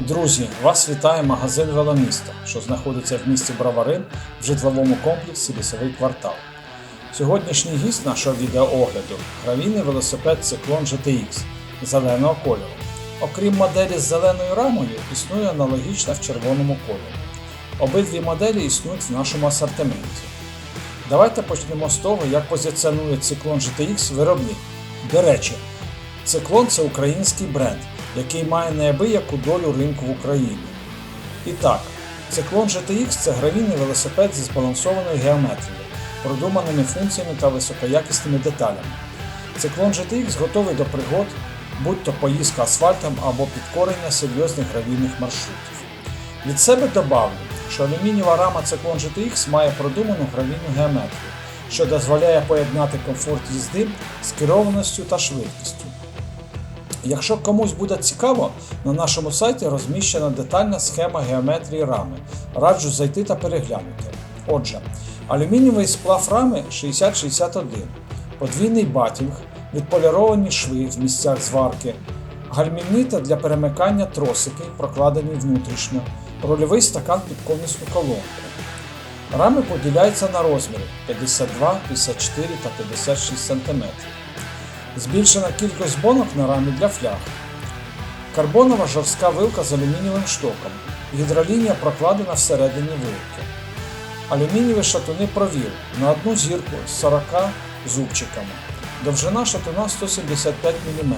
Друзі, вас вітає магазин Веломісто, що знаходиться в місті Броварин в житловому комплексі Лісовий квартал. Сьогоднішній гість нашого відеоогляду гравійний велосипед Циклон GTX зеленого кольору. Окрім моделі з зеленою рамою, існує аналогічна в червоному кольорі. Обидві моделі існують в нашому асортименті. Давайте почнемо з того, як позиціонує Циклон GTX виробник. До речі, Циклон це український бренд, який має неабияку долю ринку в Україні. І так, Циклон GTX це гравійний велосипед зі збалансованою геометрією, продуманими функціями та високоякісними деталями. Циклон GTX готовий до пригод, будь то поїздка асфальтом або підкорення серйозних гравійних маршрутів. Від себе добавлю, що алюмінієва рама Циклон GTX має продуману гравійну геометрію, що дозволяє поєднати комфорт їзди з керованістю та швидкістю. Якщо комусь буде цікаво, на нашому сайті розміщена детальна схема геометрії рами. Раджу зайти та переглянути. Отже, алюмінієвий сплав рами 6061, подвійний батінг, відполіровані шви в місцях зварки, гальмівнита для перемикання тросики, прокладені внутрішньо, рульовий стакан під конусну колонку. Рами поділяються на розміри 52, 54 та 56 см. Збільшена кількість бонок на рамі для фляг. Карбонова жорстка вилка з алюмінієвим штоком. Гідролінія прокладена всередині вилки. Алюмінієві шатуни провіл на одну зірку з 40 зубчиками. Довжина шатуна 175 мм.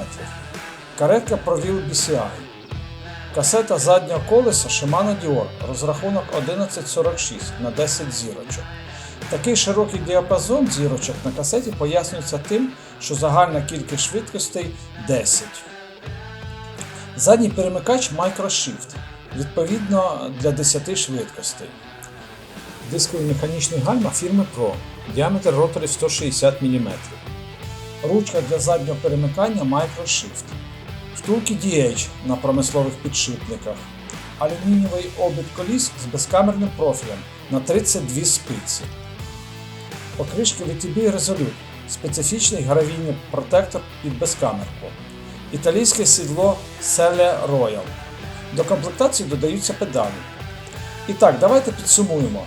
Каретка провіл BCI. Касета заднього колеса Shimano Dior, розрахунок 1146 на 10 зірочок. Такий широкий діапазон зірочок на касеті пояснюється тим, що загальна кількість швидкостей 10. Задній перемикач MicroShift, відповідно для 10 швидкостей. Дискові механічні гальма фірми Pro, діаметр роторів 160 мм. Ручка для заднього перемикання MicroShift. Втулки DH на промислових підшипниках. Алюмінієвий обід коліс з безкамерним профілем на 32 спиці. Покришки VTB Resolute, специфічний гравійний протектор під безкамерку. Італійське сідло Selle Royal. До комплектації додаються педалі. І так, давайте підсумуємо.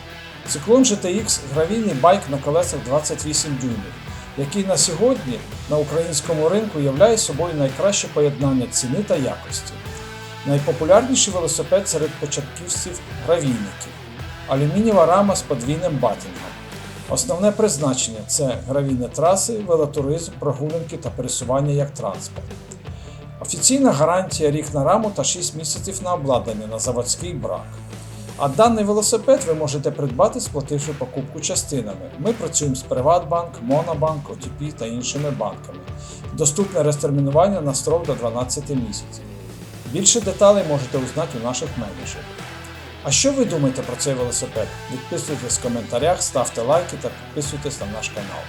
Циклон GTX гравійний байк на колесах 28 дюймів, який на сьогодні на українському ринку являє собою найкраще поєднання ціни та якості. Найпопулярніший велосипед серед початківців гравійників. Алюмінієва рама з подвійним батінгом. Основне призначення це гравійні траси, велотуризм, прогулянки та пересування як транспорт. Офіційна гарантія рік на раму та 6 місяців на обладнання на заводський брак. А даний велосипед ви можете придбати, сплативши покупку частинами. Ми працюємо з Приватбанк, Монобанк, OTP та іншими банками. Доступне розтермінування на строк до 12 місяців. Більше деталей можете узнати у наших менеджерів. А що ви думаєте про цей велосипед? Відписуйтесь в коментарях, ставте лайки та підписуйтесь на наш канал.